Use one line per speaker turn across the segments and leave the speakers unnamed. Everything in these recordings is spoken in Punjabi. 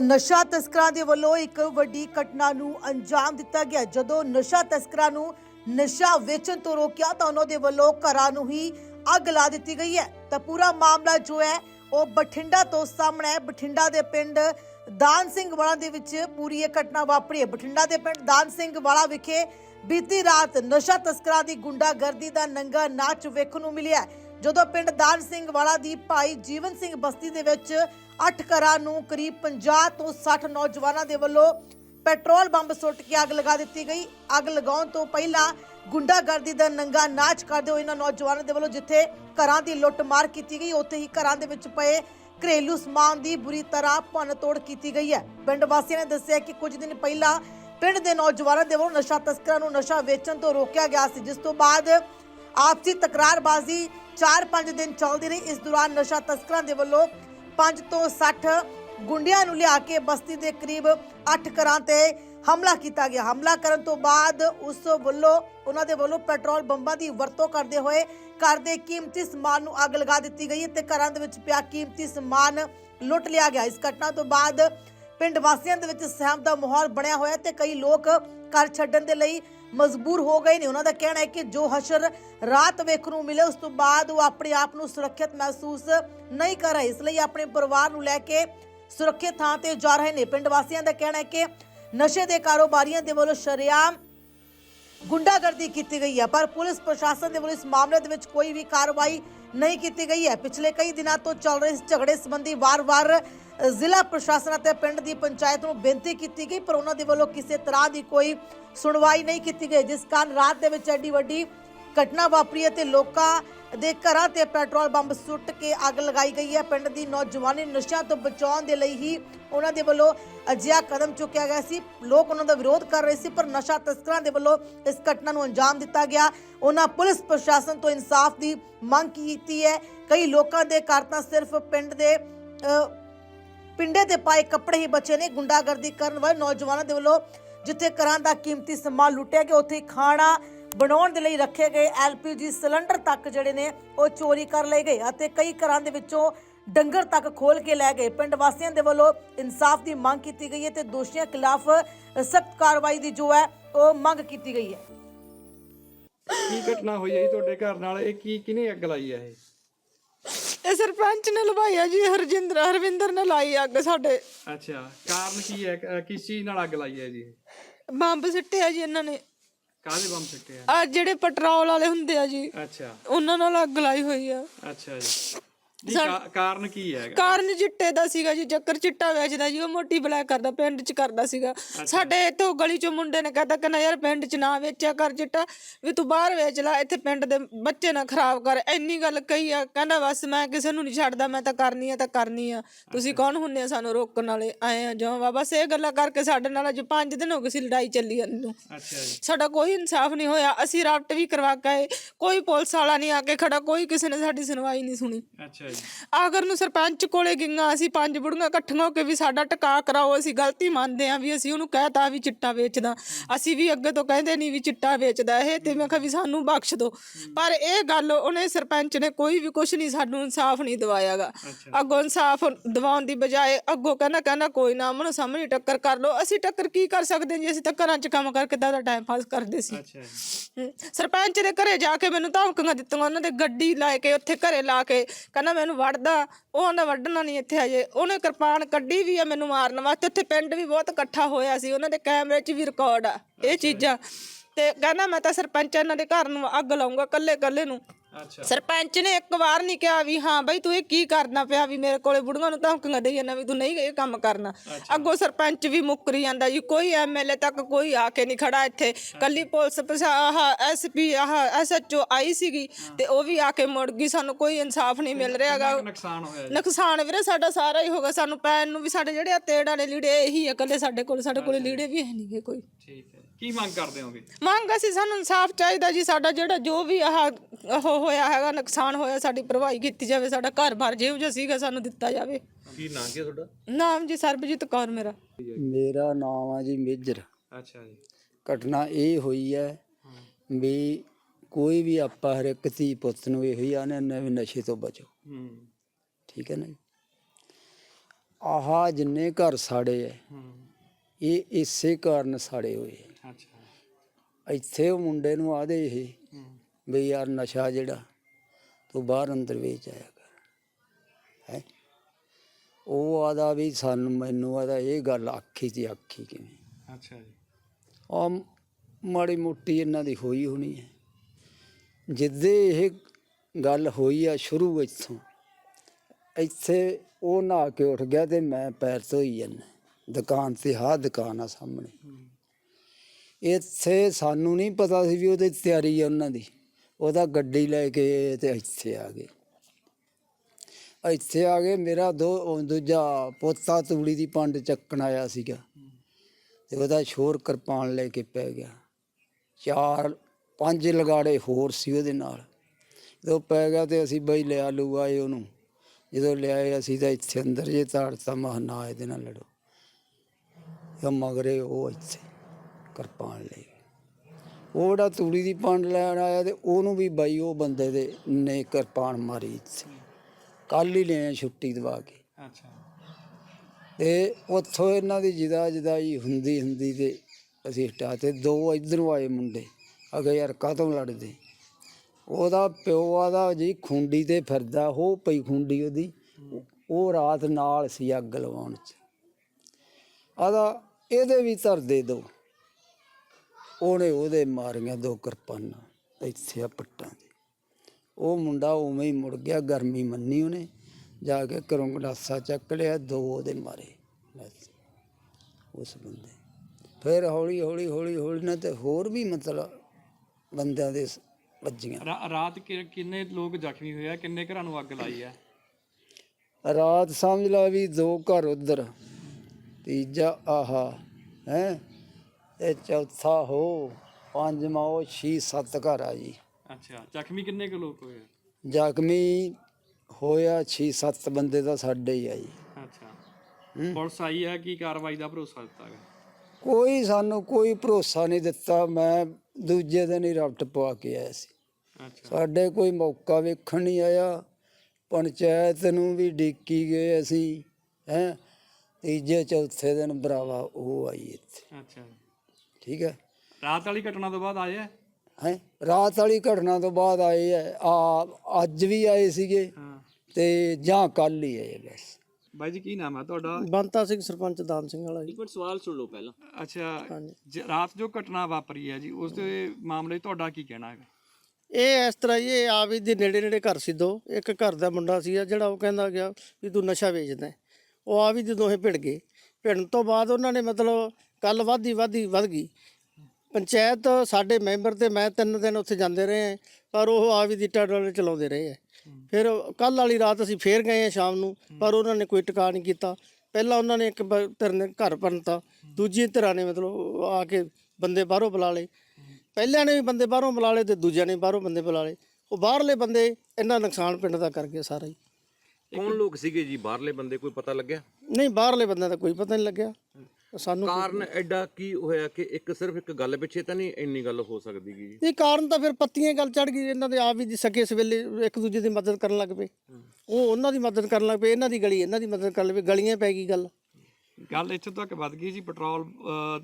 ਤਾਂ ਨਸ਼ਾ ਤਸਕਰਾਂ ਦੇ ਵੱਲੋਂ ਇੱਕ ਵੱਡੀ ਘਟਨਾ ਨੂੰ ਅੰਜਾਮ ਦਿੱਤਾ ਗਿਆ। ਜਦੋਂ ਨਸ਼ਾ ਤਸਕਰਾਂ ਨੂੰ ਨਸ਼ਾ ਵੇਚਣ ਤੋਂ ਰੋਕਿਆ ਤਾਂ ਉਹਨਾਂ ਦੇ ਵੱਲੋਂ ਘਰਾਂ ਨੂੰ ਹੀ ਅੱਗ ਲਾ ਦਿੱਤੀ ਗਈ ਹੈ। ਤਾਂ ਪੂਰਾ ਮਾਮਲਾ ਜੋ ਹੈ, ਉਹ ਬਠਿੰਡਾ ਤੋਂ ਸਾਹਮਣੇ ਹੈ। ਬਠਿੰਡਾ ਦੇ ਪਿੰਡ ਦਾਨ ਸਿੰਘ ਵਾਲਾ ਦੇ ਵਿੱਚ ਪੂਰੀ ਇਹ ਘਟਨਾ ਵਾਪਰੀ ਹੈ। ਬਠਿੰਡਾ ਦੇ ਪਿੰਡ ਦਾਨ ਸਿੰਘ ਵਾਲਾ ਵਿਖੇ ਬੀਤੀ ਰਾਤ ਨਸ਼ਾ ਤਸਕਰਾਂ ਦੀ ਗੁੰਡਾਗਰਦੀ ਦਾ ਨੰਗਾ ਨਾਚ ਵੇਖਣ ਨੂੰ ਮਿਲਿਆ ਜਦੋਂ ਪਿੰਡ ਦਾਨ ਸਿੰਘ ਵਾਲਾ ਦੀ ਭਾਈ ਜੀਵਨ ਸਿੰਘ ਬਸਤੀ ਦੇ ਵਿੱਚ ਅੱਠ ਘਰਾਂ ਨੂੰ ਕਰੀਬ 50 ਤੋਂ 60 ਨੌਜਵਾਨਾਂ ਦੇ ਵੱਲੋਂ ਪੈਟਰੋਲ ਬੰਬ ਸੁੱਟ ਕੇ ਅੱਗ ਲਗਾ ਦਿੱਤੀ ਗਈ। ਅੱਗ ਲਗਾਉਣ ਤੋਂ ਪਹਿਲਾਂ ਗੁੰਡਾਗਰਦੀ ਦਾ ਨੰਗਾ ਨਾਚ ਕਰਦੇ ਹੋਏ ਇਹਨਾਂ ਨੌਜਵਾਨਾਂ ਦੇ ਵੱਲੋਂ ਜਿੱਥੇ ਘਰਾਂ ਦੀ ਲੁੱਟ ਮਾਰ ਕੀਤੀ ਗਈ, ਉੱਥੇ ਹੀ ਘਰਾਂ ਦੇ ਵਿੱਚ ਪਏ ਘਰੇਲੂ ਸਮਾਨ ਦੀ ਬੁਰੀ ਤਰ੍ਹਾਂ ਭੰਨ ਤੋੜ ਕੀਤੀ ਗਈ ਹੈ। ਪਿੰਡ ਵਾਸੀਆਂ ਨੇ ਦੱਸਿਆ ਕਿ ਕੁਝ ਦਿਨ ਪਹਿਲਾਂ ਪਿੰਡ ਦੇ ਨੌਜਵਾਨਾਂ ਦੇ ਵੱਲੋਂ ਨਸ਼ਾ ਤਸਕਰਾਂ ਨੂੰ ਨਸ਼ਾ ਵੇਚਣ ਤੋਂ ਰੋਕਿਆ ਗਿਆ ਸੀ, ਜਿਸ ਤੋਂ ਬਾਅਦ ਆਪਸੀ ਤਕਰਾਰਬਾਜ਼ੀ 4-5 ਦਿਨ ਚੱਲਦੀ ਰਹੀ। ਇਸ ਦੌਰਾਨ ਨਸ਼ਾ ਤਸਕਰਾਂ ਦੇ ਵੱਲੋਂ 5 ਤੋਂ 60 ਗੁੰਡਿਆਂ ਨੂੰ ਲਿਆ ਕੇ ਬਸਤੀ ਦੇ ਕਰੀਬ 8 ਘਰਾਂ ਤੇ ਹਮਲਾ ਕੀਤਾ ਗਿਆ। ਹਮਲਾ ਕਰਨ ਤੋਂ ਬਾਅਦ ਉਸ ਵੱਲੋਂ, ਉਹਨਾਂ ਦੇ ਵੱਲੋਂ ਪੈਟਰੋਲ ਬੰਬਾਂ ਦੀ ਵਰਤੋਂ ਕਰਦੇ ਹੋਏ ਘਰ ਦੇ ਕੀਮਤੀ ਸਮਾਨ ਨੂੰ ਅੱਗ ਲਗਾ ਦਿੱਤੀ ਗਈ ਤੇ ਘਰਾਂ ਦੇ ਵਿੱਚ ਪਿਆ ਕੀਮਤੀ ਸਮਾਨ ਲੁੱਟ ਲਿਆ ਗਿਆ। ਇਸ ਘਟਨਾ ਤੋਂ ਬਾਅਦ ਪਿੰਡ ਵਾਸੀਆਂ ਦੇ ਵਿੱਚ ਸਹਿਮ ਦਾ ਮਾਹੌਲ ਬਣਿਆ ਹੋਇਆ ਤੇ ਕਈ ਲੋਕ ਘਰ ਛੱਡਣ ਦੇ ਲਈ ਮਜਬੂਰ ਹੋ ਗਏ ਨੇ। ਉਹਨਾਂ ਦਾ ਕਹਿਣਾ ਹੈ ਕਿ ਜੋ ਹਸ਼ਰ ਰਾਤ ਵੇਖਣ ਨੂੰ ਮਿਲੇ, ਉਸ ਤੋਂ ਬਾਅਦ ਉਹ ਆਪਣੇ ਆਪ ਨੂੰ ਸੁਰੱਖਿਅਤ ਮਹਿਸੂਸ ਨਹੀਂ ਕਰ ਰਹੇ। ਇਸ ਲਈ ਆਪਣੇ ਪਰਿਵਾਰ ਨੂੰ ਲੈ ਕੇ ਸੁਰੱਖਿਅਤ ਥਾਂ ਤੇ ਜਾ ਰਹੇ ਨੇ। ਪਿੰਡ ਵਾਸੀਆਂ ਦਾ ਕਹਿਣਾ ਹੈ ਕਿ ਨਸ਼ੇ ਦੇ ਕਾਰੋਬਾਰੀਆਂ ਦੇ ਵੱਲੋਂ ਸ਼ਰੇਆਮ ਗੁੰਡਾਗਰਦੀ ਕੀਤੀ ਗਈ ਹੈ, ਪਰ ਪੁਲਿਸ ਪ੍ਰਸ਼ਾਸਨ ਦੇ ਵੱਲੋਂ ਇਸ ਮਾਮਲੇ ਦੇ ਵਿੱਚ ਕੋਈ ਵੀ ਕਾਰਵਾਈ ਨਹੀਂ ਕੀਤੀ ਗਈ ਹੈ। ਪਿਛਲੇ ਕਈ ਦਿਨਾਂ ਤੋਂ ਚੱਲ ਰਹੇ ਇਸ ਝਗੜੇ ਸੰਬੰਧੀ ਵਾਰ-ਵਾਰ ਜ਼ਿਲ੍ਹਾ ਪ੍ਰਸ਼ਾਸਨ ਅਤੇ ਪਿੰਡ ਦੀ ਪੰਚਾਇਤ ਨੂੰ ਬੇਨਤੀ ਕੀਤੀ ਗਈ ਪਰ ਉਹਨਾਂ ਦੇ ਵੱਲੋਂ ਕਿਸੇ ਤਰ੍ਹਾਂ ਦੀ ਕੋਈ ਸੁਣਵਾਈ ਨਹੀਂ ਕੀਤੀ ਗਈ। ਜਿਸ ਕਾਰਨ ਰਾਤ ਦੇ ਵਿੱਚ ਐਡੀ ਵੱਡੀ ਘਟਨਾ ਵਾਪਰੀ ਹੈ ਤੇ ਲੋਕਾਂ ਦੇ ਘਰਾਂ ਤੇ ਪੈਟਰੋਲ ਬੰਬ ਸੁੱਟ ਕੇ ਅੱਗ ਲਗਾਈ ਗਈ ਹੈ। ਪਿੰਡ ਦੀ ਨੌਜਵਾਨੀ ਨਸ਼ਿਆਂ ਤੋਂ ਬਚਾਉਣ ਦੇ ਲਈ ਹੀ ਉਹਨਾਂ ਦੇ ਵੱਲੋਂ ਅਜਿਹਾ ਕਦਮ ਚੁੱਕਿਆ ਗਿਆ ਸੀ। ਲੋਕ ਉਹਨਾਂ ਦਾ ਵਿਰੋਧ ਕਰ ਰਹੇ ਸੀ ਪਰ ਨਸ਼ਾ ਤਸਕਰਾਂ ਦੇ ਵੱਲੋਂ ਇਸ ਘਟਨਾ ਨੂੰ ਅੰਜਾਮ ਦਿੱਤਾ ਗਿਆ। ਉਹਨਾਂ ਪੁਲਿਸ ਪ੍ਰਸ਼ਾਸਨ ਤੋਂ ਇਨਸਾਫ ਦੀ ਮੰਗ ਕੀਤੀ ਹੈ। ਕਈ ਲੋਕਾਂ ਦੇ ਘਰ ਤਾਂ ਸਿਰਫ ਪਿੰਡ ਦੇ ਅ, ਪਿੰਡੇ ਤੇ ਪਾਏ ਕੱਪੜੇ ਹੀ ਬਚੇ ਨੇ। ਗੁੰਡਾਗਰਦੀ ਕਰਨ ਵਾਲੇ ਨੌਜਵਾਨਾਂ ਦੇ ਵੱਲੋਂ ਜਿੱਥੇ ਘਰਾਂ ਦਾ ਕੀਮਤੀ ਸਮਾਨ ਲੁੱਟਿਆ ਗਿਆ, ਉੱਥੇ ਖਾਣਾ ਬਣਾਉਣ ਦੇ ਲਈ ਰੱਖੇ ਗਏ ਐਲਪੀਜੀ ਸਿਲੰਡਰ ਤੱਕ ਜਿਹੜੇ ਨੇ, ਉਹ ਚੋਰੀ ਕਰ ਲਏ ਗਏ ਅਤੇ ਕਈ ਘਰਾਂ ਦੇ ਵਿੱਚੋਂ ਡੰਗਰ ਤੱਕ ਖੋਲ ਕੇ ਲੈ ਗਏ। ਪਿੰਡ ਵਾਸੀਆਂ ਦੇ ਵੱਲੋਂ ਇਨਸਾਫ ਦੀ ਮੰਗ ਕੀਤੀ ਗਈ ਹੈ ਤੇ ਦੋਸ਼ੀਆਂ ਖਿਲਾਫ ਸਖਤ ਕਾਰਵਾਈ ਦੀ ਜੋ ਹੈ, ਉਹ ਮੰਗ ਕੀਤੀ ਗਈ ਹੈ।
ਕੀ ਘਟਨਾ ਹੋਈ ਹੈ ਜੀ ਤੁਹਾਡੇ ਘਰ ਨਾਲ? ਇਹ ਕੀ, ਕਿਹਨੇ ਅੱਗ ਲਾਈ ਹੈ ਇਹ?
ਇਹ ਸਰਪੰਚ ਨੇ ਲਵਾਇਆ ਜੀ ਹਰਜਿੰਦਰ ਹਰਵਿੰਦਰ ਨੇ ਲਾਈ ਅੱਗ ਸਾਡੇ।
ਅੱਛਾ ਕਾਰਨ ਕੀ ਹੈ? ਅਹ ਕਿਸ ਚੀਜ਼ ਨਾਲ ਅੱਗ ਲਾਈ ਹੈ ਜੀ?
ਬੰਬ ਸਿੱਟਿਆ ਜੀ ਇਹਨਾਂ ਨੇ।
ਕਾਹਦੇ ਬੰਬ ਸਿੱਟੇ ਆ
ਆ ਜਿਹੜੇ ਪੈਟਰੋਲ ਵਾਲੇ ਹੁੰਦੇ ਆ ਜੀ
ਅੱਛਾ।
ਉਹਨਾਂ ਨਾਲ ਅੱਗ ਲਾਈ ਹੋਈ ਆ।
ਅੱਛਾ ਜੀ। ਕੀ ਕਾ- ਕਾਰਨ ਕੀ ਹੈਗਾ
ਕਾਰਨ ਚਿੱਟੇ ਦਾ ਸੀਗਾ ਜੀ ਚੱਕਰ ਚਿੱਟਾ ਵੇਚਦਾ ਜੀ ਉਹ ਮੋਟੀ ਬਲੈਕ ਕਰਦਾ ਪਿੰਡ 'ਚ ਕਰਦਾ ਸੀਗਾ। ਸਾਡੇ ਇੱਥੋਂ ਗਲੀ 'ਚੋਂ ਮੁੰਡੇ ਨੇ ਕਹਤਾ ਕਹਿੰਦਾ ਯਾਰ ਪਿੰਡ 'ਚ ਨਾ ਵੇਚਿਆ ਕਰ ਚਿੱਟਾ ਵੀ ਤੂੰ ਬਾਹਰ ਵੇਚ ਲੈ ਇੱਥੇ ਪਿੰਡ ਦੇ ਬੱਚੇ ਨਾ ਖਰਾਬ ਕਰ। ਇੰਨੀ ਗੱਲ ਕਹੀ ਆ ਕਹਿੰਦਾ ਬਸ ਮੈਂ ਕਿਸੇ ਨੂੰ ਨਹੀਂ ਛੱਡਦਾ ਮੈਂ ਤਾਂ ਕਰਨੀ ਆ ਤਾਂ ਕਰਨੀ ਆ। ਤੁਸੀਂ ਕੌਣ ਹੁੰਨੇ ਆ ਸਾਨੂੰ ਰੋਕਣ ਵਾਲੇ? ਆਏ ਆ ਜਿਉਂ ਬਸ ਇਹ ਗੱਲਾਂ ਕਰਕੇ ਸਾਡੇ ਨਾਲ ਅੱਜ 5 ਦਿਨ ਹੋ ਗਏ ਸੀ ਲੜਾਈ ਚੱਲੀ ਜਾਂਦੀ ਨੂੰ
ਅੱਛਾ ਜੀ।
ਸਾਡਾ ਕੋਈ ਇਨਸਾਫ ਨਹੀਂ ਹੋਇਆ। ਅਸੀਂ ਰਾਪਟ ਵੀ ਕਰਵਾ ਕੇ ਆਏ। ਕੋਈ ਪੁਲਿਸ ਵਾਲਾ ਨਹੀਂ ਆ ਕੇ ਖੜਾ ਕੋਈ ਕਿਸੇ ਨੇ ਸਾਡੀ ਸੁਣਵਾਈ ਨਹੀਂ ਸੁਣੀ।
ਅੱਛਾ ਜੀ
ਆਖਰ ਨੂੰ ਸਰਪੰਚ ਕੋਲੇ ਗਈਆਂ ਅਸੀਂ ਪੰਜ ਬੁੜੀਆਂ ਇਕੱਠੀਆਂ ਹੋ ਕੇ ਵੀ ਸਾਡਾ ਟਿਕਾ ਕਰਾਓ ਅਸੀਂ ਗਲਤੀ ਮੰਨਦੇ ਆਂ ਵੀ ਅਸੀਂ ਉਹਨੂੰ ਕਹਿਤਾ ਵੀ ਚਿੱਟਾ ਵੇਚਦਾ। ਅਸੀਂ ਵੀ ਅੱਗੇ ਤੋਂ ਕਹਿੰਦੇ ਨਹੀਂ ਵੀ ਚਿੱਟਾ ਵੇਚਦਾ ਇਹ ਤੇ ਮੈਂ ਕਿਹਾ ਵੀ ਸਾਨੂੰ ਬਖਸ਼ ਦਿਓ। ਪਰ ਇਹ ਗੱਲ ਉਹਨੇ ਸਰਪੰਚ ਨੇ ਕੋਈ ਵੀ ਕੁਝ ਨਹੀਂ ਸਾਨੂੰ ਇਨਸਾਫ ਨਹੀਂ ਦਿਵਾਇਆਗਾ। ਅੱਗੋਂ ਇਨਸਾਫ ਦਿਵਾਉਣ ਦੀ ਬਜਾਏ ਅੱਗੋਂ ਕਹਿੰਦਾ ਕਹਿੰਦਾ ਕੋਈ ਨਾ ਮਨ ਸਾਹਮਣੇ ਟੱਕਰ ਕਰ ਲਓ। ਅਸੀਂ ਟੱਕਰ ਕੀ ਕਰ ਸਕਦੇ ਜੀ? ਅਸੀਂ ਤਾਂ ਘਰਾਂ 'ਚ ਕੰਮ ਕਰਕੇ ਤਾਂ ਟਾਈਮ ਪਾਸ ਕਰਦੇ ਸੀ। ਸਰਪੰਚ ਦੇ ਘਰੇ ਜਾ ਕੇ ਮੈਨੂੰ ਧਮਕੀਆਂ ਦਿੱਤੀਆਂ ਉਹਨਾਂ ਦੇ ਗੱਡੀ ਲਾ ਕੇ ਉੱਥੇ ਘਰੇ ਲਾ ਕੇ ਕਹਿੰਦਾ ਮੈਨੂੰ ਵੜਦਾ ਉਹ ਕਹਿੰਦਾ ਵੱਢਣਾ ਨਹੀਂ ਇੱਥੇ ਅਜੇ ਉਹਨੇ ਕਿਰਪਾਨ ਕੱਢੀ ਵੀ ਆ ਮੈਨੂੰ ਮਾਰਨ ਵਾਸਤੇ। ਉੱਥੇ ਪਿੰਡ ਵੀ ਬਹੁਤ ਇਕੱਠਾ ਹੋਇਆ ਸੀ। ਉਹਨਾਂ ਦੇ ਕੈਮਰੇ 'ਚ ਵੀ ਰਿਕਾਰਡ ਆ। ਇਹ ਚੀਜ਼ਾਂ। ਤੇ ਕਹਿੰਦਾ ਮੈਂ ਤਾਂ ਸਰਪੰਚ ਇਹਨਾਂ ਦੇ ਘਰ ਨੂੰ ਅੱਗ ਲਾਉਂਗਾ ਕੱਲੇ ਕੱਲੇ ਨੂੰ।
ਅੱਛਾ।
ਸਰਪੰਚ ਨੇ ਇੱਕ ਵਾਰ ਨਹੀਂ ਕਿਹਾ ਵੀ ਹਾਂ ਬਈ ਤੂੰ ਇਹ ਕੀ ਕਰਨਾ ਪਿਆ ਵੀ ਮੇਰੇ ਕੋਲੇ ਬੁੜੀਆਂ ਨੂੰ ਧਮਕੀਆਂ ਦੇਈ ਜਾਂਦਾ ਵੀ ਤੂੰ ਨਹੀਂ ਇਹ ਕੰਮ ਕਰਨਾ। ਅੱਗੋਂ ਸਰਪੰਚ ਵੀ ਮੁੱਕਰੀ ਜਾਂਦਾ ਜੀ ਕੋਈ ਐਮਐਲਏ ਤੱਕ ਕੋਈ ਆ ਕੇ ਨਹੀਂ ਖੜਾ ਇੱਥੇ। ਕੱਲੀ ਪੁਲਿਸ ਆਹ ਐਸਪੀ ਆਹ ਐਸਐਚਓ ਆਈ ਸੀਗੀ ਤੇ ਉਹ ਵੀ ਆ ਕੇ ਮੁੜ ਗਈ ਸਾਨੂੰ ਕੋਈ ਇਨਸਾਫ ਨਹੀਂ ਮਿਲ ਰਿਹਾਗਾ
ਨੁਕਸਾਨ ਹੋਇਆ ਜੀ?
ਨੁਕਸਾਨ ਵੀਰੇ ਸਾਡਾ ਸਾਰਾ ਹੀ ਹੋਗਾ ਸਾਨੂੰ ਪੈਣ ਨੂੰ ਵੀ ਸਾਡੇ ਜਿਹੜੇ ਆ ਤੇੜ ਵਾਲੇ ਲੀੜੇ ਇਹੀ ਆ ਇਕੱਲੇ ਸਾਡੇ ਕੋਲ ਸਾਡੇ ਕੋਲ ਲੀੜੇ ਵੀ ਹੈ ਨਹੀਂਗੇ ਕੋਈ।
ਠੀਕ ਹੈ। ਕੀ ਮੰਗ ਕਰਦੇ ਹੋਗੇ
ਮੰਗ ਅਸੀਂ ਸਾਨੂੰ ਇਨਸਾਫ ਚਾਹੀਦਾ ਜੀ ਸਾਡਾ ਜਿਹੜਾ ਜੋ ਵੀ ਆਹ ਉਹ ਹੋਇਆ ਹੈਗਾ ਨੁਕਸਾਨ ਹੋਇਆ ਸਾਡੀ ਭਰਵਾਈ ਕੀਤੀ ਜਾਵੇ ਸਾਡਾ ਘਰ ਬਾਰ ਜਿਹੋ ਜਿਹਾ ਸੀਗਾ ਸਾਨੂੰ ਦਿੱਤਾ ਜਾਵੇ।
ਕੀ ਨਾਂ ਕੀ ਤੁਹਾਡਾ?
ਨਾਮ ਜੀ ਸਰਬਜੀਤ ਕੌਰ ਮੇਰਾ।
ਮੇਰਾ ਨਾਮ ਆ ਜੀ ਮੇਜਰ।
ਅੱਛਾ ਜੀ।
ਘਟਨਾ ਇਹ ਹੋਈ ਹੈ ਵੀ ਕੋਈ ਵੀ ਆਪਾਂ ਹਰ ਇੱਕ ਧੀ ਪੁੱਤ ਨੂੰ ਇਹੋ ਹੀ ਆਨੇ ਨੇ ਵੀ ਨਸ਼ੇ ਤੋਂ ਬਚੋ।
ਹੂੰ।
ਠੀਕ ਹੈ ਨਾ ਜੀ? ਆਹ ਜਿੰਨੇ ਘਰ ਸਾੜੇ ਐ
ਹੂੰ।
ਇਹ ਇਸੇ ਕਾਰਨ ਸਾੜੇ ਹੋਏ ਐ।
ਅੱਛਾ।
ਇੱਥੇ ਉਹ ਮੁੰਡੇ ਨੂੰ ਆਦੇ ਇਹ ਵੀ ਯਾਰ ਨਸ਼ਾ ਜਿਹੜਾ ਤੂੰ ਬਾਹਰ ਅੰਦਰ ਵੇਚ ਆਇਆ ਕਰ। ਹੈ? ਉਹ ਆਦਾ ਵੀ ਸਾਨੂੰ ਮੈਨੂੰ ਆਦਾ ਇਹ ਗੱਲ ਆਖੀ ਤੇ ਆਖੀ ਕਿਵੇਂ?
ਅੱਛਾ ਜੀ।
ਆ ਮਾੜੀ ਮੋਟੀ ਇਹਨਾਂ ਦੀ ਹੋਈ ਹੋਣੀ ਹੈ। ਜਿੱਦੇ ਇਹ ਗੱਲ ਹੋਈ ਆ ਸ਼ੁਰੂ ਇੱਥੋਂ ਇੱਥੇ ਉਹ ਨਹਾ ਕੇ ਉੱਠ ਗਿਆ ਤੇ ਮੈਂ ਪੈਰ ਧੋਈ ਜਾਂਦਾ। ਦੁਕਾਨ ਤੇ ਹਾਂ ਦੁਕਾਨ ਆ ਸਾਹਮਣੇ। ਇੱਥੇ ਸਾਨੂੰ ਨਹੀਂ ਪਤਾ ਸੀ ਵੀ ਉਹਦੀ ਤਿਆਰੀ ਆ ਉਹਨਾਂ ਦੀ। ਉਹਦਾ ਗੱਡੀ ਲੈ ਕੇ ਤੇ ਇੱਥੇ ਆ ਗਏ। ਇੱਥੇ ਆ ਗਏ ਮੇਰਾ ਦੋ ਦੂਜਾ ਪੋਤਾ ਤੂੜੀ ਦੀ ਪੰਡ ਚੱਕਣ ਆਇਆ ਸੀਗਾ। ਤੇ ਉਹਦਾ ਸ਼ੋਰ ਕਿਰਪਾਨ ਲੈ ਕੇ ਪੈ ਗਿਆ। ਚਾਰ, ਪੰਜ ਲਗਾੜੇ ਹੋਰ ਸੀ ਉਹਦੇ ਨਾਲ। ਜਦੋਂ ਪੈ ਗਿਆ ਤੇ ਅਸੀਂ ਬਈ ਲਿਆ ਲੂ ਆਏ ਉਹਨੂੰ। ਜਦੋਂ ਲਿਆਏ ਅਸੀਂ ਤਾਂ ਇੱਥੇ ਅੰਦਰ ਜੇ ਤਾੜਤਾ ਮਾ ਨਾ ਇਹਦੇ ਨਾਲ ਲੜੋ। ਇਹ ਮਗਰੇ ਉਹ ਇੱਥੇ। ਕਿਰਪਾਨ ਲੈ ਗਏ ਉਹ ਜਿਹੜਾ ਤੂੜੀ ਦੀ ਪੰਡ ਲੈਣ ਆਇਆ ਤੇ ਉਹਨੂੰ ਵੀ ਬਾਈ ਉਹ ਬੰਦੇ ਦੇ ਨੇ ਕਿਰਪਾਨ ਮਾਰੀ ਇੱਥੇ ਕੱਲ ਹੀ ਲਿਆ ਛੁੱਟੀ ਦਵਾ ਕੇ।
ਅੱਛਾ।
ਤੇ ਉੱਥੋਂ ਇਹਨਾਂ ਦੀ ਜਿਦਾ ਜਦਾਈ ਹੁੰਦੀ ਹੁੰਦੀ ਤੇ ਅਸੀਂ ਹਟਾ ਤੇ ਦੋ ਇਧਰੋਂ ਆਏ ਮੁੰਡੇ। ਅਗੇ ਯਾਰ ਕਾਹਤੋਂ ਲੜਦੇ? ਉਹਦਾ ਪਿਓ ਆਦਾ ਜੀ ਖੁੰਡੀ ਤੇ ਫਿਰਦਾ ਉਹ ਪਈ ਖੁੰਡੀ ਉਹਦੀ। ਉਹ ਰਾਤ ਨਾਲ ਸੀ ਅੱਗ ਲਵਾਉਣ ਚ। ਆਦਾ ਇਹਦੇ ਵੀ ਧਰ ਦੇ ਦੋ। ਉਹਨੇ ਉਹਦੇ ਮਾਰੀਆਂ ਦੋ ਕਿਰਪਾਨਾਂ ਇੱਥੇ ਆ ਪੱਟਾਂ ਦੇ। ਉਹ ਮੁੰਡਾ ਉਵੇਂ ਹੀ ਮੁੜ ਗਿਆ ਗਰਮੀ ਮੰਨੀ ਉਹਨੇ ਜਾ ਕੇ ਘਰੋਂ ਗੰਡਾਸਾ ਚੱਕ ਲਿਆ ਦੋ ਉਹਦੇ ਮਾਰੇ ਬਸ ਉਸ ਬੰਦੇ। ਫਿਰ ਹੌਲੀ ਹੌਲੀ ਹੌਲੀ ਹੌਲੀ ਨਾ ਤੇ ਹੋਰ ਵੀ ਮਤਲਬ ਬੰਦਿਆਂ ਦੇ ਵੱਜੀਆਂ।
ਰਾਤ ਕਿੰਨੇ ਲੋਕ ਜ਼ਖਮੀ ਹੋਏ ਆ ਕਿੰਨੇ ਘਰਾਂ ਨੂੰ ਅੱਗ ਲਾਈ ਆ?
ਰਾਤ ਸਮਝ ਲਾ ਵੀ ਦੋ ਘਰ ਉਧਰ ਤੀਜਾ ਆਹਾ ਹੈ? ਤੇ ਚੌਥਾ ਹੋ ਪੰਜਵਾਂ ਉਹ ਛੇ ਸੱਤ ਘਰ ਆ ਜੀ।
ਅੱਛਾ ਜ਼ਖਮੀ ਕਿੰਨੇ ਕੁ ਲੋਕ ਹੋਏ ਆ?
ਜ਼ਖਮੀ ਹੋਇਆ ਛੇ ਸੱਤ ਬੰਦੇ ਤਾਂ ਸਾਡੇ ਹੀ ਆ ਜੀ।
ਅੱਛਾ। ਪੁਲਿਸ ਆਈ ਹੈ ਕੀ ਕਾਰਵਾਈ ਦਾ ਭਰੋਸਾ ਦਿੱਤਾ ਗਿਆ?
ਕੋਈ ਸਾਨੂੰ ਕੋਈ ਭਰੋਸਾ ਨਹੀਂ ਦਿੱਤਾ ਮੈਂ ਦੂਜੇ ਦਿਨ ਹੀ ਰਫਟ ਪਵਾ ਕੇ ਆਇਆ ਸੀ।
ਅੱਛਾ।
ਸਾਡੇ ਕੋਈ ਮੌਕਾ ਵੇਖਣ ਨਹੀਂ ਆਇਆ ਪੰਚਾਇਤ ਨੂੰ ਵੀ ਡੀਕੀ ਗਏ ਅਸੀਂ ਹੈ। ਤੀਜੇ ਚੌਥੇ ਦਿਨ ਬਰਾਵਾ ਉਹ ਆਈ ਇੱਥੇ।
ਅੱਛਾ
ਠੀਕ ਹੈ।
ਰਾਤ ਵਾਲੀ ਘਟਨਾ ਤੋਂ ਬਾਅਦ ਆਇਆ
ਹੈ? ਰਾਤ ਵਾਲੀ ਘਟਨਾ ਤੋਂ ਬਾਅਦ ਆਏ ਆ। ਆ ਅੱਜ ਵੀ ਆਏ ਸੀਗੇ
ਹਾਂ।
ਤੇ ਜਾਂ ਕੱਲ ਹੀ ਆਏ ਬਸ।
ਬਾਈ ਜੀ ਕੀ ਨਾਮ ਹੈ ਤੁਹਾਡਾ?
ਬੰਤਾ ਸਿੰਘ ਸਰਪੰਚ ਦਾਨ ਸਿੰਘ ਵਾਲਾ ਜੀ।
ਅੱਛਾ ਜ- ਰਾਤ ਜੋ ਘਟਨਾ ਵਾਪਰੀ ਹੈ ਜੀ ਉਸ ਦੇ ਮਾਮਲੇ 'ਚ ਤੁਹਾਡਾ ਕੀ ਕਹਿਣਾ ਹੈਗਾ?
ਇਹ ਇਸ ਤਰ੍ਹਾਂ ਹੀ ਇਹ ਆਵੀ ਦੇ ਨੇੜੇ ਨੇੜੇ ਘਰ ਸੀ ਦੋ। ਇੱਕ ਘਰ ਦਾ ਮੁੰਡਾ ਸੀ ਜਿਹੜਾ ਉਹ ਕਹਿੰਦਾ ਗਿਆ ਵੀ ਤੂੰ ਨਸ਼ਾ ਵੇਚਦਾ। ਹੈ। ਉਹ ਆਵੀ ਦੇ ਦੋਹੇ ਭਿੜ ਗਏ। ਭਿੜਨ ਤੋਂ ਬਾਅਦ ਉਹਨਾਂ ਨੇ ਮਤਲਬ ਕੱਲ ਵਾਧੀ ਵਾਧੀ ਵੱਧ ਗਈ। ਪੰਚਾਇਤ ਸਾਡੇ ਮੈਂਬਰ ਤੇ ਮੈਂ ਤਿੰਨ ਦਿਨ ਉੱਥੇ ਜਾਂਦੇ ਰਹੇ ਹਾਂ, ਪਰ ਉਹ ਆਵੀ ਦੀ ਟਾਡਲ ਚਲਾਉਂਦੇ ਰਹੇ ਫਿਰ ਕੱਲ ਵਾਲੀ ਰਾਤ ਅਸੀਂ ਫੇਰ ਗਏ ਹਾਂ ਸ਼ਾਮ ਨੂੰ ਪਰ ਉਹਨਾਂ ਨੇ ਕੋਈ ਟਿਕਾ ਨਹੀਂ ਕੀਤਾ। ਪਹਿਲਾਂ ਉਹਨਾਂ ਨੇ ਇੱਕ ਧਿਰ ਨੇ ਘਰ ਪੰਨਤਾ ਦੂਜੀ ਧਿਰਾਂ ਨੇ ਮਤਲਬ ਆ ਕੇ ਬੰਦੇ ਬਾਹਰੋਂ ਬੁਲਾ ਲਏ। ਪਹਿਲਿਆਂ ਨੇ ਵੀ ਬੰਦੇ ਬਾਹਰੋਂ ਬੁਲਾ ਲਏ ਤੇ ਦੂਜਿਆਂ ਨੇ ਬਾਹਰੋਂ ਬੰਦੇ ਬੁਲਾ ਲਏ। ਉਹ ਬਾਹਰਲੇ ਬੰਦੇ ਇਹਨਾਂ ਨੁਕਸਾਨ ਪਿੰਡ ਦਾ ਕਰ ਗਏ ਸਾਰਾ। ਹੀ
ਕੌਣ ਲੋਕ ਸੀਗੇ ਜੀ? ਬਾਹਰਲੇ ਬੰਦੇ ਕੋਈ ਪਤਾ ਲੱਗਿਆ?
ਨਹੀਂ ਬਾਹਰਲੇ ਬੰਦਿਆਂ ਦਾ ਕੋਈ ਪਤਾ ਨਹੀਂ ਲੱਗਿਆ। ਸਾਨੂੰ
ਕਾਰਨ ਐਡਾ ਕੀ ਹੋਇਆ ਕਿ ਇੱਕ ਸਿਰਫ ਇੱਕ ਗੱਲ ਪਿੱਛੇ ਤਾਂ ਨਹੀਂ ਇੰਨੀ ਗੱਲ ਹੋ ਸਕਦੀ ਗੀ?
ਇਹ ਕਾਰਨ ਤਾਂ ਫਿਰ ਪੱਤੀਆਂ ਗੱਲ ਚੜ ਗਈ ਇਹਨਾਂ ਦੇ ਆਪ ਵੀ ਜੀ ਸਕੇ ਸਵੇਲੇ ਇੱਕ ਦੂਜੇ ਦੀ ਮਦਦ ਕਰਨ ਲੱਗ ਪਏ। ਉਹ ਉਹਨਾਂ ਦੀ ਮਦਦ ਕਰਨ ਲੱਗ ਪਏ ਇਹਨਾਂ ਦੀ ਗਲੀ ਇਹਨਾਂ ਦੀ ਮਦਦ ਕਰਨ ਲੱਗ ਪਏ ਗਲੀਆਂ ਪੈ ਗਈ ਗੱਲ।
ਗੱਲ ਇੱਥੇ ਤੱਕ ਵੱਧ ਗਈ ਜੀ ਪੈਟਰੋਲ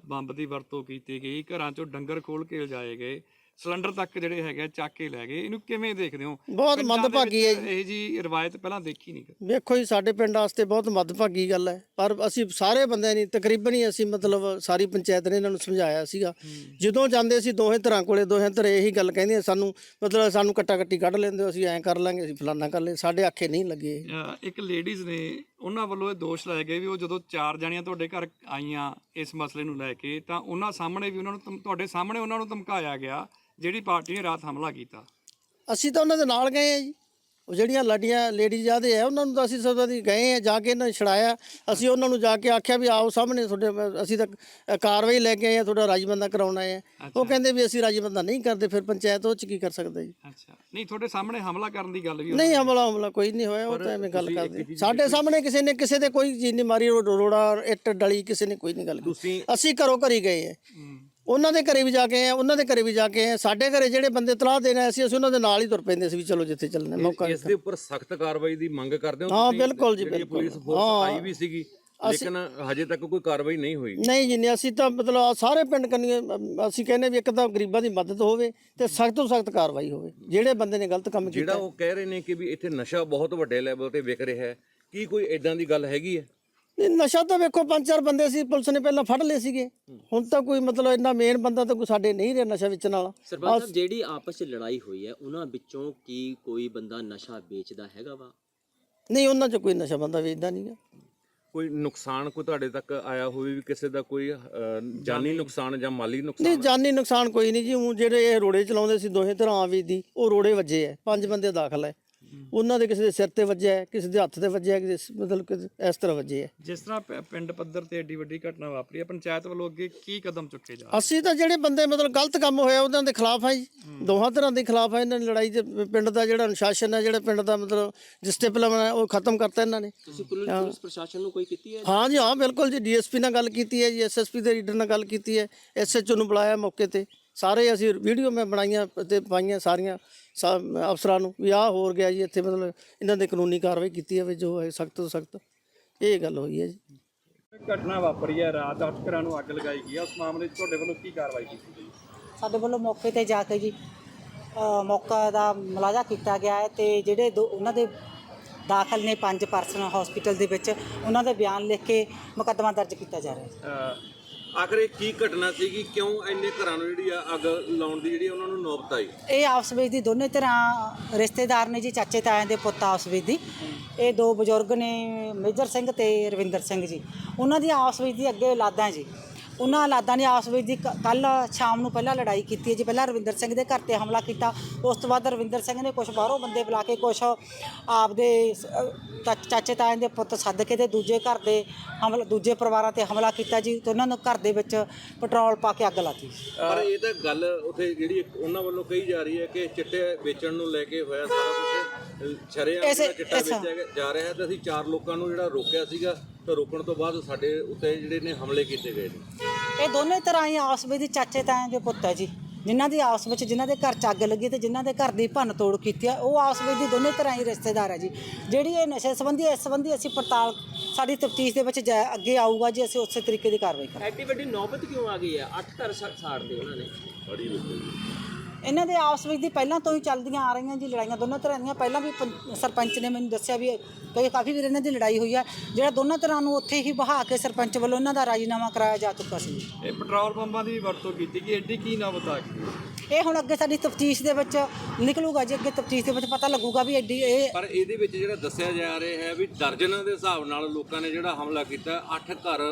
ਬੰਬ ਦੀ ਵਰਤੋਂ ਕੀਤੀ ਗਈ ਘਰਾਂ 'ਚੋਂ ਡੰਗਰ ਖੋਲ ਕੇ ਲਿਜਾਏ ਗਏ। ਸਿਲੰਡਰ ਤੱਕ ਜਿਹੜੇ ਹੈਗੇ ਚੱਕ ਕੇ ਲੈ ਗਏ। ਇਹਨੂੰ ਕਿਵੇਂ ਦੇਖਦੇ ਹੋ?
ਬਹੁਤ ਮੰਦਭਾਗੀ ਹੈ
ਵਿੱਚ ਇਹ ਜੀ ਰਵਾਇਤ ਪਹਿਲਾਂ ਦੇਖੀ ਨਹੀਂ।
ਵੇਖੋ ਜੀ ਸਾਡੇ ਪਿੰਡ ਵਾਸਤੇ ਬਹੁਤ ਮੱਦਭਾਗੀ ਗੱਲ ਹੈ। ਪਰ ਅਸੀਂ ਸਾਰੇ ਬੰਦਿਆਂ ਨੇ ਤਕਰੀਬਨ ਹੀ ਅਸੀਂ ਮਤਲਬ ਸਾਰੀ ਪੰਚਾਇਤ ਨੇ ਇਹਨਾਂ ਨੂੰ ਸਮਝਾਇਆ ਸੀਗਾ। ਜਦੋਂ ਜਾਂਦੇ ਸੀ ਦੋਹੇ ਧਿਰਾਂ ਕੋਲੇ ਦੋਹੇ ਧਿਰ ਇਹੀ ਗੱਲ ਕਹਿੰਦੇ ਸਾਨੂੰ ਮਤਲਬ ਸਾਨੂੰ ਕੱਟਾ ਕੱਟੀ ਕੱਢ ਲੈਂਦੇ ਅਸੀਂ ਐਂ ਕਰ ਲਾਂਗੇ ਅਸੀਂ ਫਲਾਨਾ ਕਰ ਲੈ ਸਾਡੇ ਆਖੇ ਨਹੀਂ ਲੱਗੇ।
ਇੱਕ ਲੇਡੀਜ਼ ਨੇ ਉਹਨਾਂ ਵੱਲੋਂ ਇਹ ਦੋਸ਼ ਲਾਏ ਗਏ ਵੀ ਉਹ ਜਦੋਂ ਚਾਰ ਜਣੀਆਂ ਤੁਹਾਡੇ ਘਰ ਆਈਆਂ ਇਸ ਮਸਲੇ ਨੂੰ ਲੈ ਕੇ ਤਾਂ ਉਹਨਾਂ ਸਾਹਮਣੇ ਵੀ ਉਹਨਾਂ ਨੂੰ ਤੁਹਾਡੇ ਸਾਹਮਣੇ ਉਹਨਾਂ ਨੂੰ ਧਮਕਾਇਆ ਗਿਆ ਜਿਹੜੀ ਪਾਰਟੀ ਨੇ ਰਾਤ ਹਮਲਾ ਕੀਤਾ।
ਅਸੀਂ ਤਾਂ ਉਹਨਾਂ ਦੇ ਨਾਲ ਗਏ ਆ ਜੀ। ਉਹ ਜਿਹੜੀਆਂ ਲਾਡੀਆਂ ਲੇਡੀਜ਼ ਆਦੇ ਆ ਉਹਨਾਂ ਨੂੰ ਤਾਂ ਅਸੀਂ ਸਭ ਦੀ ਗਏ ਆ ਜਾ ਕੇ ਇਹਨਾਂ ਨੂੰ ਛੜਾਇਆ ਅਸੀਂ ਉਹਨਾਂ ਨੂੰ ਜਾ ਕੇ ਆਖਿਆ ਵੀ ਆਓ ਸਾਹਮਣੇ ਤੁਹਾਡੇ ਅਸੀਂ ਤਾਂ ਕਾਰਵਾਈ ਲੈ ਕੇ ਆਏ ਆ ਤੁਹਾਡਾ ਰਾਜਬੰਦਾ ਕਰਾਉਣਾ ਹੈ ਉਹ ਕਹਿੰਦੇ ਵੀ ਅਸੀਂ ਰਾਜਬੰਦਾ ਨਹੀਂ ਕਰਦੇ ਫਿਰ ਪੰਚਾਇਤ ਉਹ ਚ ਕੀ ਕਰ ਸਕਦਾ ਜੀ?
ਅੱਛਾ। ਨਹੀਂ ਤੁਹਾਡੇ ਸਾਹਮਣੇ ਹਮਲਾ ਕਰਨ ਦੀ ਗੱਲ ਵੀ
ਨਹੀਂ ਹਮਲਾ ਹਮਲਾ ਕੋਈ ਨਹੀਂ ਹੋਇਆ ਉਹ ਤਾਂ ਐਵੇਂ ਗੱਲ ਕਰਦੇ ਸਾਡੇ ਸਾਹਮਣੇ ਕਿਸੇ ਨੇ ਕਿਸੇ ਤੇ ਕੋਈ ਚੀਜ਼ ਨਹੀਂ ਮਾਰੀ ਰੋੜਾ ਇੱਟ ਡਲੀ ਕਿਸੇ ਨੇ ਕੋਈ ਨਹੀਂ ਗੱਲ ਕੀਤੀ। ਅਸੀਂ ਘਰੋਂ ਘਰੀ ਗਏ ਆ। ਉਹਨਾਂ ਦੇ ਘਰੇ ਵੀ ਜਾ ਕੇ ਆਏ ਉਹਨਾਂ ਦੇ ਘਰੇ ਵੀ ਜਾ ਕੇ ਆਏ ਸਾਡੇ ਘਰੇ ਜਿਹੜੇ ਬੰਦੇ ਤਲਾਹ ਦੇਣ ਆਏ ਸੀ ਅਸੀਂ ਉਹਨਾਂ ਦੇ ਨਾਲ ਹੀ ਤੁਰ ਪੈਂਦੇ ਸੀ ਵੀ ਚਲੋ ਜਿੱਥੇ ਚੱਲਣਾ ਮੌਕਾ
ਇਸ ਦੇ ਉੱਪਰ ਸਖਤ ਕਾਰਵਾਈ ਦੀ ਮੰਗ ਕਰਦੇ ਹੋ
ਹਾਂ,
ਤੁਸੀਂ?
ਬਿਲਕੁਲ ਜੀ,
ਜਿਹੜੀ
ਬਿਲਕੁਲ।
ਪੁਲਿਸ ਫੋਰਸ ਆਈ ਵੀ ਸੀਗੀ ਲੇਕਿਨ ਹਜੇ ਤੱਕ ਕੋਈ ਕਾਰਵਾਈ ਨਹੀਂ ਹੋਈ।
ਨਹੀਂ ਜੀ ਨਹੀਂ ਅਸੀਂ ਤਾਂ ਮਤਲਬ ਆਹ ਸਾਰੇ ਪਿੰਡ ਕੰਨੀ ਅਸੀਂ ਕਹਿੰਦੇ ਵੀ ਇੱਕ ਤਾਂ ਗਰੀਬਾਂ ਦੀ ਮਦਦ ਹੋਵੇ ਤੇ ਸਖਤ ਤੋਂ ਸਖਤ ਕਾਰਵਾਈ ਹੋਵੇ ਜਿਹੜੇ ਬੰਦੇ ਨੇ ਗਲਤ ਕੰਮ
ਜਿਹੜਾ
ਕੀਤਾ
ਉਹ ਕਹਿ ਰਹੇ ਨੇ ਕਿ ਵੀ ਇੱਥੇ ਨਸ਼ਾ ਬਹੁਤ ਵੱਡੇ ਲੈਵਲ ਤੇ ਵਿਕ ਰਿਹਾ ਹੈ ਕੀ ਕੋਈ ਇਦਾਂ ਦੀ ਗੱਲ ਹੈਗੀ ਹੈ?
ਨਹੀਂ ਨਸ਼ਾ ਤਾਂ ਵੇਖੋ ਪੰਜ ਚਾਰ ਬੰਦੇ ਸੀ ਪੁਲਿਸ ਨੇ ਪਹਿਲਾਂ ਫੜ ਲਏ ਸੀਗੇ। ਹੁਣ ਤਾਂ ਕੋਈ ਮਤਲਬ ਇੰਨਾ ਮੇਨ ਬੰਦਾ ਤਾਂ ਕੋਈ ਸਾਡੇ ਨਹੀਂ ਰਿਹਾ ਨਸ਼ਾ ਵੇਚਣ ਵਾਲਾ।
ਸਰਪੰਚ ਸਾਹਿਬ ਜਿਹੜੀ ਆਪਸ ਚ ਲੜਾਈ ਹੋਈ ਹੈ ਉਹਨਾਂ ਵਿੱਚੋਂ ਕੀ ਕੋਈ ਬੰਦਾ ਨਸ਼ਾ ਵੇਚਦਾ ਹੈਗਾ ਵਾ?
ਨਹੀਂ ਉਹਨਾਂ 'ਚ ਕੋਈ ਨਸ਼ਾ ਬੰਦਾ ਵੇਚਦਾ ਨਹੀਂਗਾ
ਕੋਈ ਨੁਕਸਾਨ ਕੋਈ ਤੁਹਾਡੇ ਤੱਕ ਆਇਆ ਹੋਵੇ ਵੀ ਕਿਸੇ ਦਾ ਕੋਈ ਅਹ, ਜਾਨੀ ਨੁਕਸਾਨ ਜਾਂ ਮਾਲੀ ਨੁਕਸਾਨ?
ਨਹੀਂ ਜਾਨੀ ਨੁਕਸਾਨ ਕੋਈ ਨਹੀਂ ਜੀ। ਉਹ ਜਿਹੜੇ ਇਹ ਰੋੜੇ ਚਲਾਉਂਦੇ ਸੀ ਦੋਹੇ ਤਰ੍ਹਾਂ ਆਵੀ ਦੀ ਉਹ ਰੋੜੇ ਵੱਜੇ ਐ ਪੰਜ ਬੰਦੇ ਦਾਖਲ ਐ ਉਹਨਾਂ ਦੇ ਕਿਸੇ ਦੇ ਸਿਰ ਤੇ ਵੱਜਿਆ ਕਿਸੇ ਦੇ ਹੱਥ ਤੇ ਵੱਜਿਆ ਕਿਸੇ ਮਤਲਬ ਕਿ ਇਸ ਤਰ੍ਹਾਂ ਵੱਜੇ ਐ
ਜਿਸ ਤਰ੍ਹਾਂ ਪ- ਪਿੰਡ ਪੱਧਰ ਤੇ ਏਡੀ ਵੱਡੀ ਘਟਨਾ ਵਾਪਰੀ ਹੈ ਪੰਚਾਇਤ ਵੱਲੋਂ ਅੱਗੇ ਕੀ ਕਦਮ ਚੁੱਕੇ ਜਾ
ਅਸੀਂ ਤਾਂ ਜਿਹੜੇ ਬੰਦੇ ਮਤਲਬ ਗਲਤ ਕੰਮ ਹੋਇਆ ਉਹਨਾਂ ਦੇ ਖਿਲਾਫ ਆ ਜੀ। ਦੋਹਾਂ ਤਰ੍ਹਾਂ ਦੇ ਖਿਲਾਫ ਆ ਇਹਨਾਂ ਨੇ ਲੜਾਈ ਤੇ ਪਿੰਡ ਦਾ ਜਿਹੜਾ ਅਨੁਸ਼ਾਸਨ ਹੈ ਜਿਹੜਾ ਪਿੰਡ ਦਾ ਮਤਲਬ ਡਿਸਪਲਿਨ ਹੈ ਉਹ ਖਤਮ ਕਰਤਾ ਇਹਨਾਂ ਨੇ।
ਤੁਸੀਂ ਪੁਲਿਸ ਪੁਲਿਸ ਪ੍ਰਸ਼ਾਸਨ ਨੂੰ ਕੋਈ ਕੀਤੀ ਹੈ?
ਹਾਂ ਜੀ ਹਾਂ ਬਿਲਕੁਲ ਜੀ ਡੀਐਸਪੀ ਨਾਲ ਗੱਲ ਕੀਤੀ ਹੈ ਜੀ ਐਸਐਸਪੀ ਦੇ ਲੀਡਰ ਨਾਲ ਗੱਲ ਕੀਤੀ ਹੈ ਐਸਐਚਓ ਨੂੰ ਬੁਲਾਇਆ ਮੌਕੇ ਤੇ। ਸਾਰੇ ਅਸੀਂ ਵੀਡੀਓ ਮੈਂ ਬਣਾਈਆਂ ਤੇ ਪਾਈਆਂ ਸਾਰੀਆਂ ਸਾ- ਅਫਸਰਾਂ ਨੂੰ ਵੀ ਆਹ ਹੋਰ ਗਿਆ ਜੀ ਇੱਥੇ ਮਤਲਬ ਇਹਨਾਂ ਦੇ ਕਾਨੂੰਨੀ ਕਾਰਵਾਈ ਕੀਤੀ ਜਾਵੇ ਜੋ ਹੈ ਸਖਤ ਤੋਂ ਸਖਤ। ਇਹ ਗੱਲ ਹੋਈ ਹੈ ਜੀ।
ਘਟਨਾ ਵਾਪਰੀ ਹੈ ਰਾਤ ਅੱਠ ਘਰਾਂ ਨੂੰ ਅੱਗ ਲਗਾਈ ਗਈ ਹੈ। ਉਸ ਮਾਮਲੇ 'ਚ ਤੁਹਾਡੇ ਵੱਲੋਂ ਕੀ ਕਾਰਵਾਈ ਕੀਤੀ ਗਈ?
ਸਾਡੇ ਵੱਲੋਂ ਮੌਕੇ ਤੇ ਜਾ ਕੇ ਜੀ ਅ, ਮੌਕਾ ਦਾ ਮੁਲਾਜ਼ਾ ਕੀਤਾ ਗਿਆ ਹੈ ਤੇ ਜਿਹੜੇ ਦੋ ਉਹਨਾਂ ਦੇ ਦਾਖਲ ਨੇ ਪੰਜ ਪਰਸਨ ਹਸਪੀਟਲ ਦੇ ਵਿੱਚ ਉਹਨਾਂ ਦੇ ਬਿਆਨ ਲਿਖ ਕੇ ਮੁਕੱਦਮਾ ਦਰਜ ਕੀਤਾ ਜਾ ਰਿਹਾ ਹੈ।
ਆਖਰ ਇਹ ਕੀ ਘਟਨਾ ਸੀਗੀ? ਕਿਉਂ ਇੰਨੇ ਘਰਾਂ ਨੂੰ ਜਿਹੜੀ ਆ ਅੱਗ ਲਾਉਣ ਦੀ ਜਿਹੜੀ ਉਹਨਾਂ ਨੂੰ ਨੌਬਤ ਆਈ?
ਇਹ ਆਪਸ ਵਿੱਚ ਦੀ ਦੋਨੇ ਤਰ੍ਹਾਂ ਰਿਸ਼ਤੇਦਾਰ ਨੇ ਜੀ, ਚਾਚੇ ਤਾਇਆਂ ਦੇ ਪੁੱਤ ਆਪਸ ਵਿੱਚ ਦੀ। ਇਹ ਦੋ ਬਜ਼ੁਰਗ ਨੇ, ਮੇਜਰ ਸਿੰਘ ਤੇ ਰਵਿੰਦਰ ਸਿੰਘ ਜੀ। ਉਹਨਾਂ ਦੀ ਆਪਸ ਵਿੱਚ ਦੀ ਅੱਗੇ ਔਲਾਦਾਂ ਜੀ। ਉਹਨਾਂ ਔਲਾਦਾਂ ਨੇ ਆਪਸ ਵਿੱਚ ਦੀ ਕੱਲ ਸ਼ਾਮ ਨੂੰ ਪਹਿਲਾਂ ਲੜਾਈ ਕੀਤੀ ਹੈ ਜੀ। ਪਹਿਲਾਂ ਰਵਿੰਦਰ ਸਿੰਘ ਦੇ ਘਰ ਤੇ ਹਮਲਾ ਕੀਤਾ। ਉਸ ਤੋਂ ਬਾਅਦ ਰਵਿੰਦਰ ਸਿੰਘ ਨੇ ਕੁਝ ਬਾਹਰੋਂ ਬੰਦੇ ਬੁਲਾ ਕੇ ਕੁਝ ਆਪਦੇ ਚਾਚੇ ਤਾਇਆਂ ਦੇ ਪੁੱਤ ਸੱਦ ਕੇ ਤੇ ਦੂਜੇ ਘਰ ਦੇ ਹਮਲਾ ਦੂਜੇ ਪਰਿਵਾਰਾਂ ਤੇ ਹਮਲਾ ਕੀਤਾ ਜੀ ਤੇ ਉਹਨਾਂ ਨੂੰ ਘਰ ਦੇ ਵਿੱਚ ਪੈਟਰੋਲ ਪਾ ਕੇ ਅੱਗ ਲਾਤੀ।
ਪਰ ਇਹ ਤਾਂ ਗੱਲ ਉਥੇ ਜਿਹੜੀ ਉਹਨਾਂ ਵੱਲੋਂ ਕਹੀ ਜਾ ਰਹੀ ਹੈ ਕਿ ਚਿੱਟੇ ਵੇਚਣ ਨੂੰ ਲੈ ਕੇ ਹੋਇਆ ਸਾਰਾ ਕੁਝ ਛਰਿਆ ਚਿੱਟਾ ਵੇਚਿਆ ਜਾ ਰਿਹਾ ਤੇ ਅਸੀਂ ਚਾਰ ਲੋਕਾਂ ਨੂੰ ਜਿਹੜਾ ਰੋਕਿਆ ਸੀਗਾ ਤੇ ਰੋਕਣ ਤੋਂ ਬਾਅਦ ਸਾਡੇ ਉੱਤੇ ਜਿਹੜੇ ਨੇ ਹਮਲੇ ਕੀਤੇ ਗਏ ਨੇ।
ਇਹ ਦੋਨੇ ਤਰ੍ਹਾਂ ਹੀ ਆਪਸ ਵਿੱਚ ਦੀ ਚਾਚੇ ਤਾਇਆਂ ਦੇ ਪੁੱਤ ਹੈ ਜੀ। ਜਿਨ੍ਹਾਂ ਦੀ ਆਪਸ ਵਿੱਚ ਜਿਨ੍ਹਾਂ ਦੇ ਘਰ ਚ ਅੱਗ ਲੱਗੀ ਤੇ ਜਿਨ੍ਹਾਂ ਦੇ ਘਰ ਦੀ ਭੰਨ ਤੋੜ ਕੀਤੀ ਆ ਉਹ ਆਪਸ ਵਿੱਚ ਦੀ ਦੋਨੇ ਤਰ੍ਹਾਂ ਹੀ ਰਿਸ਼ਤੇਦਾਰ ਹੈ ਜੀ। ਜਿਹੜੀ ਇਹ ਨਸ਼ੇ ਸੰਬੰਧੀ ਇਸ ਸੰਬੰਧੀ ਅਸੀਂ ਪੜਤਾਲ ਸਾਡੀ ਤਫਤੀਸ਼ ਦੇ ਵਿੱਚ ਜਾ- ਅੱਗੇ ਆਊਗਾ ਜੀ ਅਸੀਂ ਉਸੇ ਤਰੀਕੇ ਦੀ ਕਾਰਵਾਈ ਕਰਾਂਗੇ।
ਐਡੀ ਵੱਡੀ ਨੌਬਤ ਕਿਉਂ ਆ ਗਈ ਹੈ ਅੱਠ ਘਰ ਸਾ- ਸਾੜਦੇ ਉਹਨਾਂ ਨੇ।
ਇਹਨਾਂ ਦੇ ਆਪਸ ਵਿੱਚ ਦੀ ਪਹਿਲਾਂ ਤੋਂ ਹੀ ਚੱਲਦੀਆਂ ਆ ਰਹੀਆਂ ਜੀ ਲੜਾਈਆਂ ਦੋਨਾਂ ਤਰ੍ਹਾਂ ਦੀਆਂ। ਪਹਿਲਾਂ ਵੀ ਪੰ- ਸਰਪੰਚ ਨੇ ਮੈਨੂੰ ਦੱਸਿਆ ਵੀ ਕਈ ਕਾਫੀ ਵੀਰ ਇਹਨਾਂ ਦੀ ਲੜਾਈ ਹੋਈ ਆ। ਜਿਹੜਾ ਦੋਨਾਂ ਤਰ੍ਹਾਂ ਨੂੰ ਉੱਥੇ ਹੀ ਬਹਾ ਕੇ ਸਰਪੰਚ ਵੱਲੋਂ ਇਹਨਾਂ ਦਾ ਰਾਜੀਨਾਮਾ ਕਰਾਇਆ ਜਾ ਚੁੱਕਾ ਸੀ
ਇਹ ਪੈਟਰੋਲ ਪੰਪਾਂ ਦੀ ਵਰਤੋਂ ਕੀਤੀ ਗਈ ਐਡੀ ਕੀ ਨਾ ਬਤਾ
ਇਹ ਹੁਣ ਅੱਗੇ ਸਾਡੀ ਤਫਤੀਸ਼ ਦੇ ਵਿੱਚ ਨਿਕਲੂਗਾ ਜੀ ਅੱਗੇ ਤਫਤੀਸ਼ ਦੇ ਵਿੱਚ ਪਤਾ ਲੱਗੂਗਾ ਵੀ ਐਡੀ ਇਹ
ਪਰ ਇਹਦੇ ਵਿੱਚ ਜਿਹੜਾ ਦੱਸਿਆ ਜਾ ਰਿਹਾ ਹੈ ਵੀ ਦਰਜਨਾਂ ਦੇ ਹਿਸਾਬ ਨਾਲ ਲੋਕਾਂ ਨੇ ਜਿਹੜਾ ਹਮਲਾ ਕੀਤਾ ਅੱਠ ਘਰ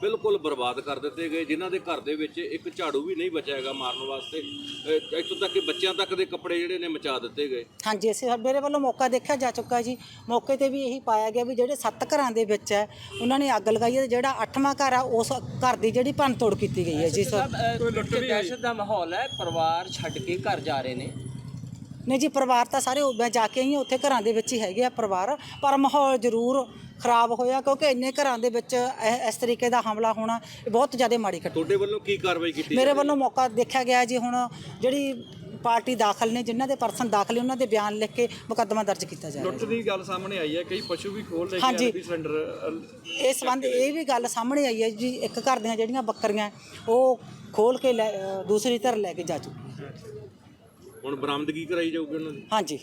ਬਿਲਕੁਲ ਬਰਬਾਦ ਕਰ ਦਿੱਤੇ ਗਏ ਜਿਨ੍ਹਾਂ ਦੇ ਘਰ ਦੇ ਵਿੱਚ ਇੱਕ ਝਾੜੂ ਵੀ ਨਹੀਂ ਬਚਿਆ ਹੈਗਾ ਮਾਰਨ ਵਾਸਤੇ। ਅਹ ਇੱਥੋਂ ਤੱਕ ਕਿ ਬੱਚਿਆਂ ਤੱਕ ਦੇ ਕੱਪੜੇ ਜਿਹੜੇ ਨੇ ਮਚਾ ਦਿੱਤੇ ਗਏ।
ਹਾਂਜੀ ਅਸੀਂ ਮੇਰੇ ਵੱਲੋਂ ਮੌਕਾ ਦੇਖਿਆ ਜਾ ਚੁੱਕਾ ਜੀ। ਮੌਕੇ ਤੇ ਵੀ ਇਹੀ ਪਾਇਆ ਗਿਆ ਵੀ ਜਿਹੜੇ ਸੱਤ ਘਰਾਂ ਦੇ ਵਿੱਚ ਹੈ ਉਹਨਾਂ ਨੇ ਅੱਗ ਲਗਾਈ ਹੈ ਤੇ ਜਿਹੜਾ ਅੱਠਵਾਂ ਘਰ ਆ ਉਸ ਘਰ ਦੀ ਜਿਹੜੀ ਭੰਨ ਤੋੜ ਕੀਤੀ ਗਈ ਹੈ ਜੀ ਸਰ।
ਦਹਿਸ਼ਤ ਦਾ ਮਾਹੌਲ ਹੈ? ਪਰਿਵਾਰ ਛੱਡ ਕੇ ਘਰ ਜਾ ਰਹੇ ਨੇ?
ਨਹੀਂ ਜੀ ਪਰਿਵਾਰ ਤਾਂ ਸਾਰੇ ਉਹ- ਮੈਂ ਜਾ ਕੇ ਆਈ ਹਾਂ ਉੱਥੇ ਘਰਾਂ ਦੇ ਵਿੱਚ ਹੀ ਹੈਗੇ ਆ ਪਰਿਵਾਰ। ਪਰ ਮਾਹੌਲ ਜ਼ਰੂਰ ਖਰਾਬ ਹੋਇਆ ਕਿਉਂਕਿ ਇੰਨੇ ਘਰਾਂ ਦੇ ਵਿੱਚ ਇਹ- ਇਸ ਤਰੀਕੇ ਦਾ ਹਮਲਾ ਹੋਣਾ ਇਹ ਬਹੁਤ ਜ਼ਿਆਦਾ ਮਾੜੀ ਘਟਨਾ।
ਤੁਹਾਡੇ ਵੱਲੋਂ ਕੀ ਕਾਰਵਾਈ ਕੀਤੀ
ਮੇਰੇ ਵੱਲੋਂ ਮੌਕਾ ਦੇਖਿਆ ਗਿਆ ਜੀ ਹੁਣ ਜਿਹੜੀ ਪਾਰਟੀ ਦਾਖਲ ਨੇ ਜਿਨ੍ਹਾਂ ਦੇ ਪਰਸਨ ਦਾਖਲ ਨੇ ਉਹਨਾਂ ਦੇ ਬਿਆਨ ਲਿਖ ਕੇ ਮੁਕੱਦਮਾ ਦਰਜ ਕੀਤਾ ਜਾ ਰਿਹਾ
ਲੁੱਟ ਦੀ ਗੱਲ ਸਾਹਮਣੇ ਆਈ ਹੈ ਕਈ ਪਸ਼ੂ ਵੀ ਖੋਲ ਲੈ ਕੇ
ਹਾਂਜੀ।
ਸਿਲੰਡਰ ਅਹ,
ਇਸ ਸੰਬੰਧ ਇਹ ਵੀ ਗੱਲ ਸਾਹਮਣੇ ਆਈ ਹੈ ਜੀ ਇੱਕ ਘਰ ਦੀਆਂ ਜਿਹੜੀਆਂ ਬੱਕਰੀਆਂ ਉਹ ਖੋਲ ਕੇ ਲੈ- ਅ, ਦੂਸਰੀ ਧਰ ਲੈ ਕੇ ਜਾ ਚੁੱਕੀ
ਹੁਣ ਬਰਾਮਦਗੀ ਕਰਾਈ ਜਾਊਗੀ ਉਹਨਾਂ ਦੀ?
ਹਾਂਜੀ।